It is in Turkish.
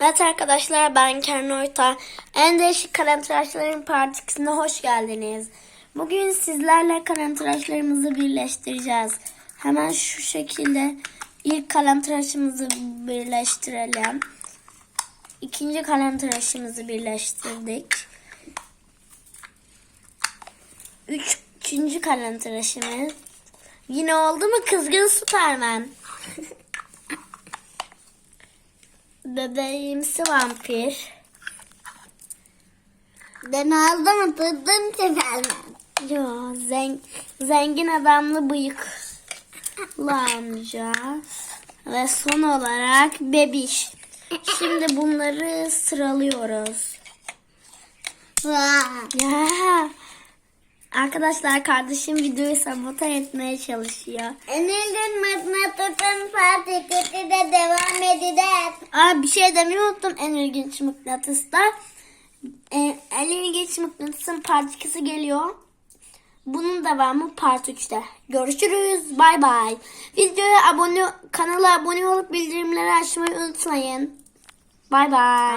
Evet arkadaşlar ben Kern Oyta. En değişik kalem tıraşların partisine hoş geldiniz. Bugün sizlerle kalem tıraşlarımızı birleştireceğiz. Hemen şu şekilde ilk kalem tıraşımızı birleştirelim. İkinci kalem tıraşımızı birleştirdik. Üç, üçüncü kalem tıraşımız. Yine oldu mu kızgın Süpermen? Bebeğimsi vampir. Ben aldım tuttum Süpermen. Yo, zen, zengin adamlı bıyıklı amca. Ve son olarak bebiş. Şimdi bunları sıralıyoruz. Vay. Arkadaşlar kardeşim videoyu sabote etmeye çalışıyor. Enil'in mıknatısın partiketi de devam edecek. Aa, bir şey demeyi unuttum en ilginç mıknatısta. Ee, en ilginç mıknatısın part 2'si geliyor. Bunun devamı part 3'te. Görüşürüz. Bay bay. Videoya abone, kanala abone olup bildirimleri açmayı unutmayın. Bay bay.